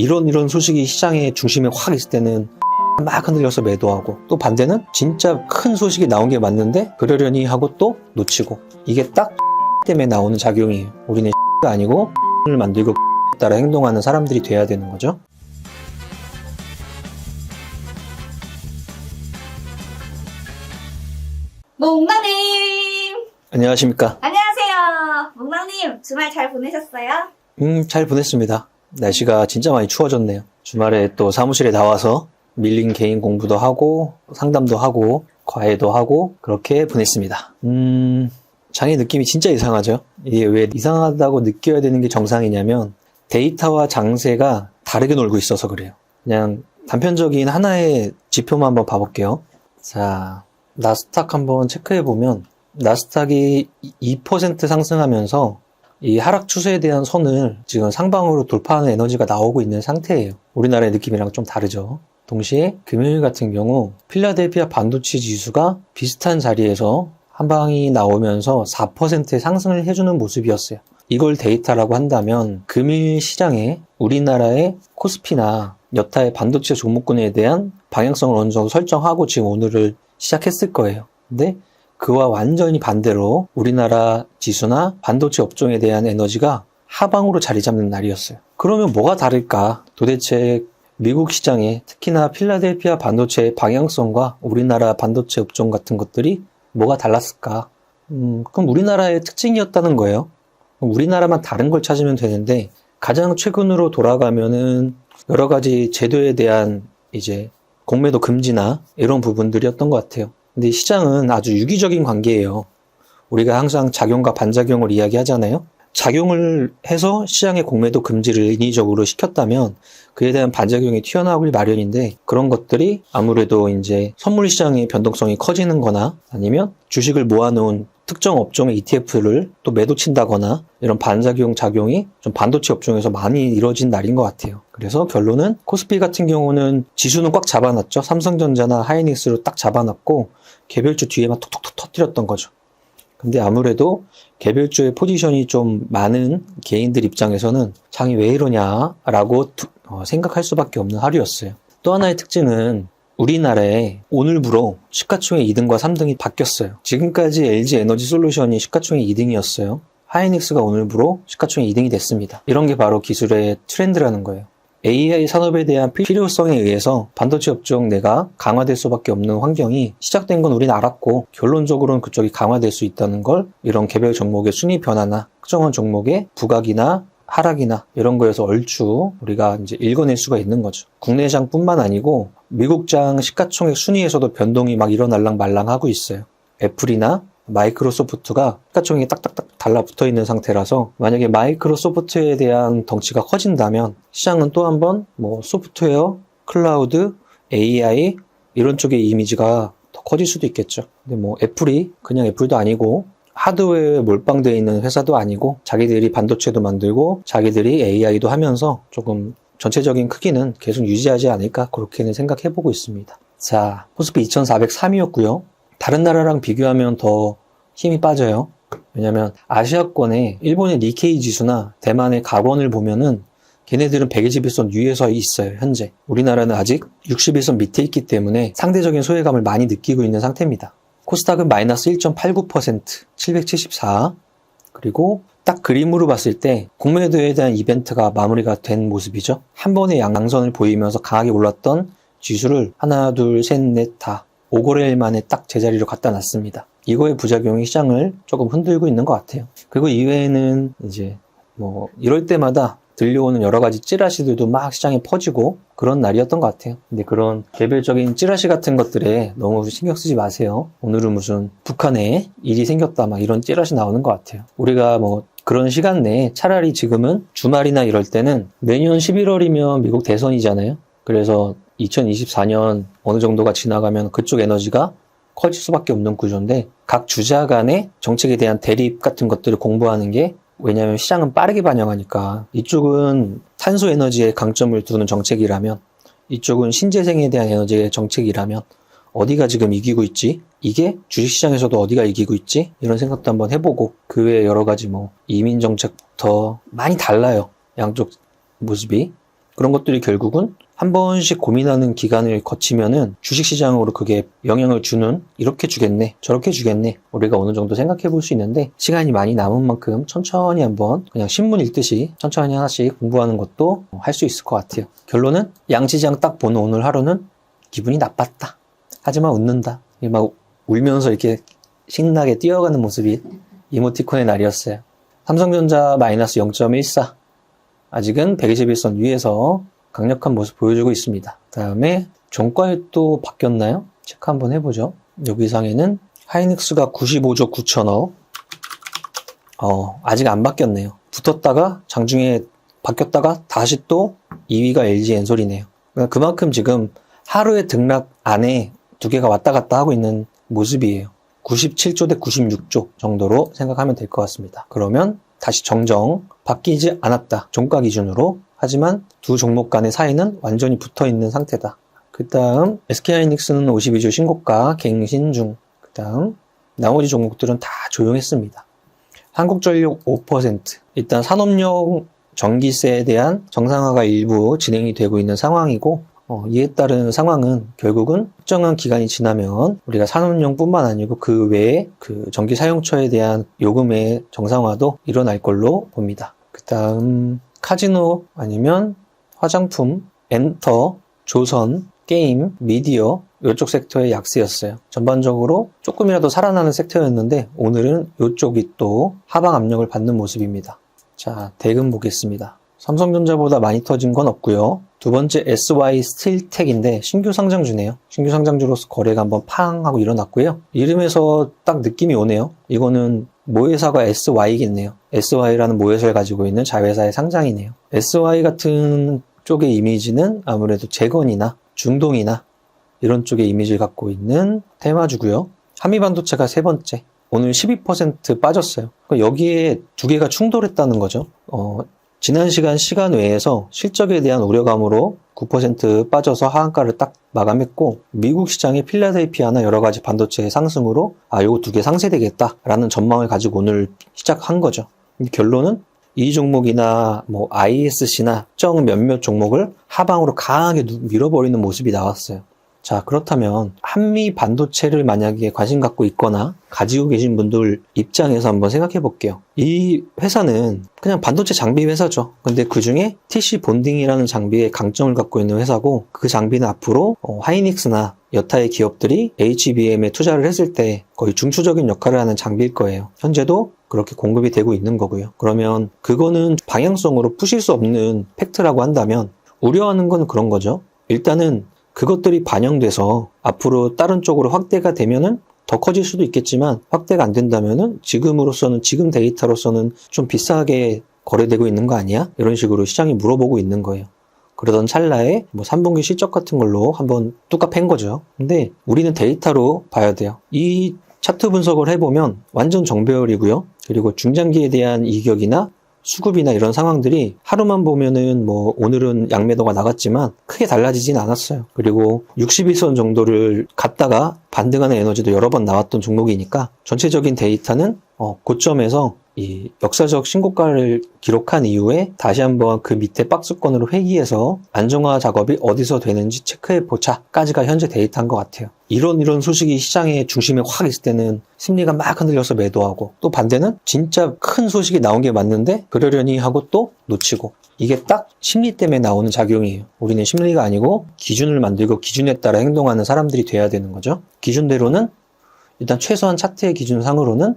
이런 이런 소식이 시장의 중심에 확 있을 때는 막 흔들려서 매도하고 또 반대는 진짜 큰 소식이 나온 게 맞는데 그러려니 하고 또 놓치고 이게 딱 때문에 나오는 작용이에요. 우리는 가 아니고 를 만들고 따라 행동하는 사람들이 돼야 되는 거죠. 몽나님! 안녕하십니까. 안녕하세요. 몽나님, 주말 잘 보내셨어요? 음, 잘 보냈습니다. 날씨가 진짜 많이 추워졌네요. 주말에 또 사무실에 나와서 밀린 개인 공부도 하고 상담도 하고 과외도 하고 그렇게 보냈습니다. 음, 장의 느낌이 진짜 이상하죠? 이게 왜 이상하다고 느껴야 되는 게 정상이냐면 데이터와 장세가 다르게 놀고 있어서 그래요. 그냥 단편적인 하나의 지표만 한번 봐볼게요. 자, 나스닥 한번 체크해 보면 나스닥이 2% 상승하면서 이 하락 추세에 대한 선을 지금 상방으로 돌파하는 에너지가 나오고 있는 상태예요. 우리나라의 느낌이랑 좀 다르죠. 동시에 금요일 같은 경우 필라델피아 반도체 지수가 비슷한 자리에서 한 방이 나오면서 4%의 상승을 해주는 모습이었어요. 이걸 데이터라고 한다면 금일 시장에 우리나라의 코스피나 여타의 반도체 종목군에 대한 방향성을 어느 정도 설정하고 지금 오늘을 시작했을 거예요. 근데 그와 완전히 반대로 우리나라 지수나 반도체 업종에 대한 에너지가 하방으로 자리 잡는 날이었어요. 그러면 뭐가 다를까? 도대체 미국 시장에 특히나 필라델피아 반도체의 방향성과 우리나라 반도체 업종 같은 것들이 뭐가 달랐을까? 음, 그럼 우리나라의 특징이었다는 거예요. 우리나라만 다른 걸 찾으면 되는데 가장 최근으로 돌아가면은 여러 가지 제도에 대한 이제 공매도 금지나 이런 부분들이었던 것 같아요. 근데 시장은 아주 유기적인 관계예요. 우리가 항상 작용과 반작용을 이야기하잖아요. 작용을 해서 시장의 공매도 금지를 인위적으로 시켰다면 그에 대한 반작용이 튀어나오길 마련인데 그런 것들이 아무래도 이제 선물 시장의 변동성이 커지는 거나 아니면 주식을 모아놓은 특정 업종의 ETF를 또 매도 친다거나 이런 반작용 작용이 좀 반도체 업종에서 많이 이루어진 날인 것 같아요. 그래서 결론은 코스피 같은 경우는 지수는 꽉 잡아놨죠. 삼성전자나 하이닉스로 딱 잡아놨고 개별주 뒤에만 톡톡톡 터뜨렸던 거죠. 근데 아무래도 개별주의 포지션이 좀 많은 개인들 입장에서는 장이 왜 이러냐라고 두- 어, 생각할 수밖에 없는 하루였어요. 또 하나의 특징은 우리나라에 오늘부로 시가총액 2등과 3등이 바뀌었어요. 지금까지 LG 에너지 솔루션이 시가총액 2등이었어요. 하이닉스가 오늘부로 시가총액 2등이 됐습니다. 이런 게 바로 기술의 트렌드라는 거예요. AI 산업에 대한 필요성에 의해서 반도체 업종 내가 강화될 수밖에 없는 환경이 시작된 건 우리는 알았고 결론적으로는 그쪽이 강화될 수 있다는 걸 이런 개별 종목의 순위 변화나 특정한 종목의 부각이나 하락이나 이런 거에서 얼추 우리가 이제 읽어낼 수가 있는 거죠. 국내장뿐만 아니고 미국장 시가총액 순위에서도 변동이 막 일어날랑 말랑 하고 있어요. 애플이나 마이크로소프트가 시가총액이 딱딱딱 달라붙어 있는 상태라서 만약에 마이크로소프트에 대한 덩치가 커진다면 시장은 또 한번 뭐 소프트웨어, 클라우드, AI 이런 쪽의 이미지가 더 커질 수도 있겠죠. 근데 뭐 애플이 그냥 애플도 아니고 하드웨어에 몰빵되어 있는 회사도 아니고 자기들이 반도체도 만들고 자기들이 AI도 하면서 조금 전체적인 크기는 계속 유지하지 않을까 그렇게는 생각해보고 있습니다. 자, 코스피 2403이었고요. 다른 나라랑 비교하면 더 힘이 빠져요. 왜냐면 아시아권에 일본의 니케이 지수나 대만의 가원을 보면은 걔네들은 120일선 위에서 있어요, 현재. 우리나라는 아직 60일선 밑에 있기 때문에 상대적인 소외감을 많이 느끼고 있는 상태입니다. 코스닥은 마이너스 1.89%, 774. 그리고 딱 그림으로 봤을 때 공매도에 대한 이벤트가 마무리가 된 모습이죠. 한 번의 양선을 보이면서 강하게 올랐던 지수를 하나, 둘, 셋, 넷, 다 5거래일 만에 딱 제자리로 갖다 놨습니다. 이거의 부작용이 시장을 조금 흔들고 있는 것 같아요. 그리고 이외에는 이제 뭐 이럴 때마다 들려오는 여러 가지 찌라시들도 막 시장에 퍼지고 그런 날이었던 것 같아요. 근데 그런 개별적인 찌라시 같은 것들에 너무 신경 쓰지 마세요. 오늘은 무슨 북한에 일이 생겼다 막 이런 찌라시 나오는 것 같아요. 우리가 뭐 그런 시간 내에 차라리 지금은 주말이나 이럴 때는 내년 11월이면 미국 대선이잖아요. 그래서 2024년 어느 정도가 지나가면 그쪽 에너지가 커질 수밖에 없는 구조인데 각 주자 간의 정책에 대한 대립 같은 것들을 공부하는 게 왜냐하면 시장은 빠르게 반영하니까 이쪽은 탄소 에너지에 강점을 두는 정책이라면 이쪽은 신재생에 대한 에너지의 정책이라면 어디가 지금 이기고 있지? 이게 주식시장에서도 어디가 이기고 있지? 이런 생각도 한번 해보고 그 외에 여러 가지 뭐 이민 정책부터 많이 달라요. 양쪽 모습이. 그런 것들이 결국은 한 번씩 고민하는 기간을 거치면은 주식시장으로 그게 영향을 주는 이렇게 주겠네 저렇게 주겠네 우리가 어느 정도 생각해 볼 수 있는데 시간이 많이 남은 만큼 천천히 한번 그냥 신문 읽듯이 천천히 하나씩 공부하는 것도 할 수 있을 것 같아요. 결론은 양시장 딱 보는 오늘 하루는 기분이 나빴다. 하지만 웃는다. 이막 울면서 이렇게 신나게 뛰어가는 모습이 이모티콘의 날이었어요. 삼성전자 마이너스 0.14 아직은 121선 위에서 강력한 모습 보여주고 있습니다. 다음에 종가에 또 바뀌었나요? 체크 한번 해보죠. 여기 상에는 하이닉스가 95조 9천억. 어, 아직 안 바뀌었네요. 붙었다가 장중에 바뀌었다가 다시 또 2위가 LG 엔솔이네요. 그러니까 그만큼 지금 하루의 등락 안에 두 개가 왔다 갔다 하고 있는 모습이에요. 97조 대 96조 정도로 생각하면 될 것 같습니다. 그러면 다시 정정 바뀌지 않았다. 종가 기준으로. 하지만 두 종목 간의 사이는 완전히 붙어 있는 상태다. 그 다음 SK하이닉스는 52주 신고가 갱신 중. 그 다음 나머지 종목들은 다 조용했습니다. 한국전력 5%. 일단 산업용 전기세에 대한 정상화가 일부 진행이 되고 있는 상황이고 어, 이에 따른 상황은 결국은 특정한 기간이 지나면 우리가 산업용뿐만 아니고 그 외에 그 전기 사용처에 대한 요금의 정상화도 일어날 걸로 봅니다. 그 다음 카지노 아니면 화장품, 엔터, 조선, 게임, 미디어 이쪽 섹터의 약세였어요. 전반적으로 조금이라도 살아나는 섹터였는데 오늘은 이쪽이 또 하방 압력을 받는 모습입니다. 자, 대금 보겠습니다. 삼성전자보다 많이 터진 건 없고요. 두 번째 SY 스틸텍인데 신규 상장주네요. 신규 상장주로서 거래가 한번 팡 하고 일어났고요. 이름에서 딱 느낌이 오네요. 이거는 모회사가 SY겠네요. SY라는 모회사를 가지고 있는 자회사의 상장이네요. SY 같은 쪽의 이미지는 아무래도 재건이나 중동이나 이런 쪽의 이미지를 갖고 있는 테마주고요. 한미반도체가 세 번째. 오늘 12% 빠졌어요. 그러니까 여기에 두 개가 충돌했다는 거죠. 어, 지난 시간 시간 외에서 실적에 대한 우려감으로 9% 빠져서 하한가를 딱 마감했고 미국 시장의 필라델피아나 여러 가지 반도체의 상승으로 아 요거 두 개 상쇄되겠다라는 전망을 가지고 오늘 시작한 거죠. 결론은 이 종목이나 뭐 ISC나 특정 몇몇 종목을 하방으로 강하게 누- 밀어버리는 모습이 나왔어요. 자, 그렇다면 한미 반도체를 만약에 관심 갖고 있거나 가지고 계신 분들 입장에서 한번 생각해 볼게요. 이 회사는 그냥 반도체 장비 회사죠. 근데 그 중에 TC 본딩이라는 장비의 강점을 갖고 있는 회사고 그 장비는 앞으로 어, 하이닉스나 여타의 기업들이 HBM에 투자를 했을 때 거의 중추적인 역할을 하는 장비일 거예요. 현재도 그렇게 공급이 되고 있는 거고요. 그러면 그거는 방향성으로 푸실 수 없는 팩트라고 한다면 우려하는 건 그런 거죠. 일단은 그것들이 반영돼서 앞으로 다른 쪽으로 확대가 되면은 더 커질 수도 있겠지만 확대가 안 된다면은 지금으로서는 지금 데이터로서는 좀 비싸게 거래되고 있는 거 아니야? 이런 식으로 시장이 물어보고 있는 거예요. 그러던 찰나에 뭐 3분기 실적 같은 걸로 한번 뚜까 팬 거죠. 근데 우리는 데이터로 봐야 돼요. 이 차트 분석을 해보면 완전 정배열이고요. 그리고 중장기에 대한 이격이나 수급이나 이런 상황들이 하루만 보면은 뭐 오늘은 양매도가 나갔지만 크게 달라지진 않았어요. 그리고 61선 정도를 갔다가 반등하는 에너지도 여러 번 나왔던 종목이니까 전체적인 데이터는 어, 고점에서 이 역사적 신고가를 기록한 이후에 다시 한번 그 밑에 박스권으로 회귀해서 안정화 작업이 어디서 되는지 체크해 보자까지가 현재 데이터인 것 같아요. 이런 이런 소식이 시장의 중심에 확 있을 때는 심리가 막 흔들려서 매도하고 또 반대는 진짜 큰 소식이 나온 게 맞는데 그러려니 하고 또 놓치고 이게 딱 심리 때문에 나오는 작용이에요. 우리는 심리가 아니고 기준을 만들고 기준에 따라 행동하는 사람들이 돼야 되는 거죠. 기준대로는 일단 최소한 차트의 기준상으로는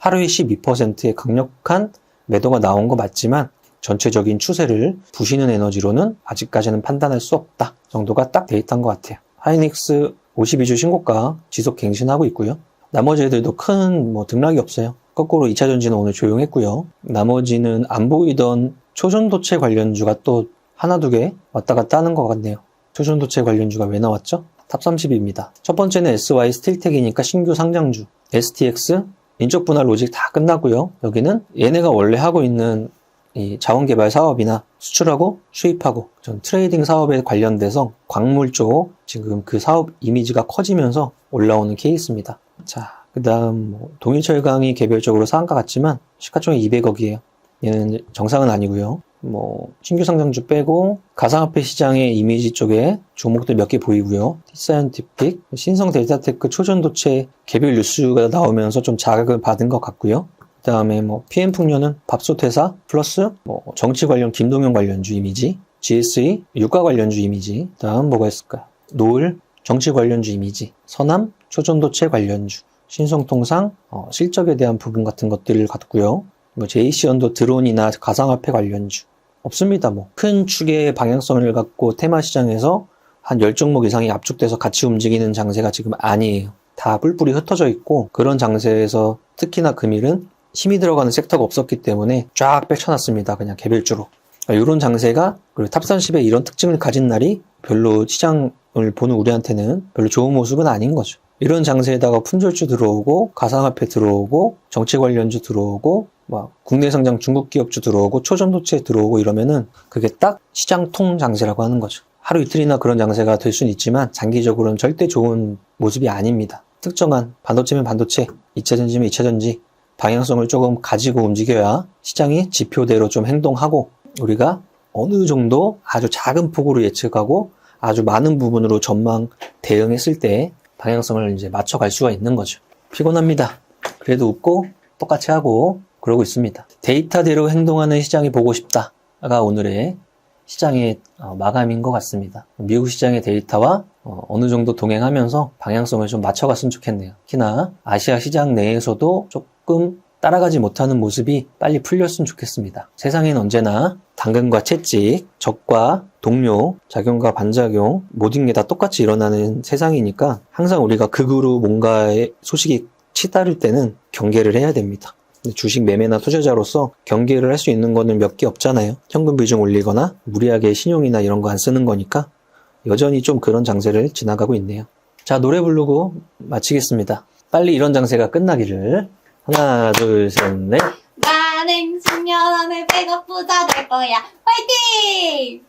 하루에 12%의 강력한 매도가 나온 거 맞지만 전체적인 추세를 부시는 에너지로는 아직까지는 판단할 수 없다 정도가 딱 데이터인 것 같아요. 하이닉스 52주 신고가 지속 갱신하고 있고요. 나머지 애들도 큰 뭐 등락이 없어요. 거꾸로 2차 전지는 오늘 조용했고요. 나머지는 안 보이던 초전도체 관련주가 또 하나 두 개 왔다 갔다 하는 것 같네요. 초전도체 관련주가 왜 나왔죠? 탑 30입니다. 첫 번째는 SY 스틸텍이니까 신규 상장주. STX 인적 분할 로직 다 끝나고요. 여기는 얘네가 원래 하고 있는 이 자원개발 사업이나 수출하고 수입하고 전 트레이딩 사업에 관련돼서 광물 쪽 지금 그 사업 이미지가 커지면서 올라오는 케이스입니다. 자, 그 다음 뭐 동일철강이 개별적으로 상한가 같지만 시가총액 200억이에요. 얘는 정상은 아니고요. 뭐 신규 상장주 빼고 가상화폐 시장의 이미지 쪽에 종목들 몇 개 보이고요. 티사이언티픽, 신성 데이터테크 초전도체 개별 뉴스가 나오면서 좀 자극을 받은 것 같고요. 그 다음에 뭐 PM 풍년은 밥솥 회사 플러스 뭐 정치 관련 김동연 관련주 이미지, GSE 유가 관련주 이미지. 다음 뭐가 있을까요? 노을 정치 관련주 이미지, 서남 초전도체 관련주, 신성통상 어, 실적에 대한 부분 같은 것들을 갖고요. 뭐 JC연도 드론이나 가상화폐 관련주 없습니다. 뭐 큰 축의 방향성을 갖고 테마 시장에서 한 10종목 이상이 압축돼서 같이 움직이는 장세가 지금 아니에요. 다 뿔뿔이 흩어져 있고 그런 장세에서 특히나 금일은 힘이 들어가는 섹터가 없었기 때문에 쫙 펼쳐놨습니다. 그냥 개별주로. 이런 장세가 그리고 탑30에 이런 특징을 가진 날이 별로 시장을 보는 우리한테는 별로 좋은 모습은 아닌 거죠. 이런 장세에다가 품절주 들어오고 가상화폐 들어오고 정치 관련주 들어오고 막 국내 상장 중국 기업주 들어오고 초전도체 들어오고 이러면은 그게 딱 시장 통 장세라고 하는 거죠. 하루 이틀이나 그런 장세가 될 수는 있지만 장기적으로는 절대 좋은 모습이 아닙니다. 특정한 반도체면 반도체, 2차전지면 2차전지 방향성을 조금 가지고 움직여야 시장이 지표대로 좀 행동하고 우리가 어느 정도 아주 작은 폭으로 예측하고 아주 많은 부분으로 전망 대응했을 때 방향성을 이제 맞춰갈 수가 있는 거죠. 피곤합니다. 그래도 웃고 똑같이 하고 그러고 있습니다. 데이터대로 행동하는 시장이 보고 싶다가 오늘의 시장의 어, 마감인 것 같습니다. 미국 시장의 데이터와 어, 느 정도 동행하면서 방향성을 좀 맞춰갔으면 좋겠네요. 특히나 아시아 시장 내에서도 조금 따라가지 못하는 모습이 빨리 풀렸으면 좋겠습니다. 세상엔 언제나 당근과 채찍, 적과 동료, 작용과 반작용 모든 게 다 똑같이 일어나는 세상이니까 항상 우리가 극으로 뭔가의 소식이 치달을 때는 경계를 해야 됩니다. 주식 매매나 투자자로서 경계를 할 수 있는 거는 몇 개 없잖아요. 현금 비중 올리거나 무리하게 신용이나 이런 거 안 쓰는 거니까 여전히 좀 그런 장세를 지나가고 있네요. 자, 노래 부르고 마치겠습니다. 빨리 이런 장세가 끝나기를. 하나, 둘, 셋, 넷. 나는 10년 안에 백업 부자 될 거야. 화이팅!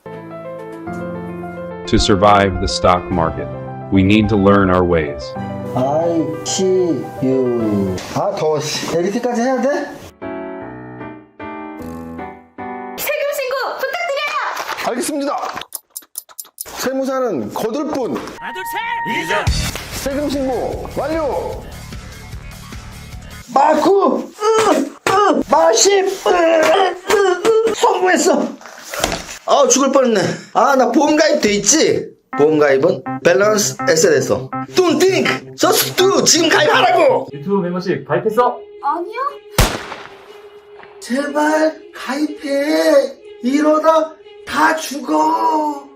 To survive the stock market, we need to learn our ways. I see you. 아 더워. 씨. 에디트까지 해야 돼? 세금 신고 부탁드려요! 알겠습니다. 세무사는 거둘 뿐. 세금 신고 완료. 마구. 마십. 성공했어. 아 죽을 뻔했네. 아 나 보험 가입 돼 있지. 보험 가입은 밸런스 에셋에서. Don't think, just do. 지금 가입하라고. 유튜브 멤버십 가입했어? 아니요? 제발 가입해. 이러다 다 죽어.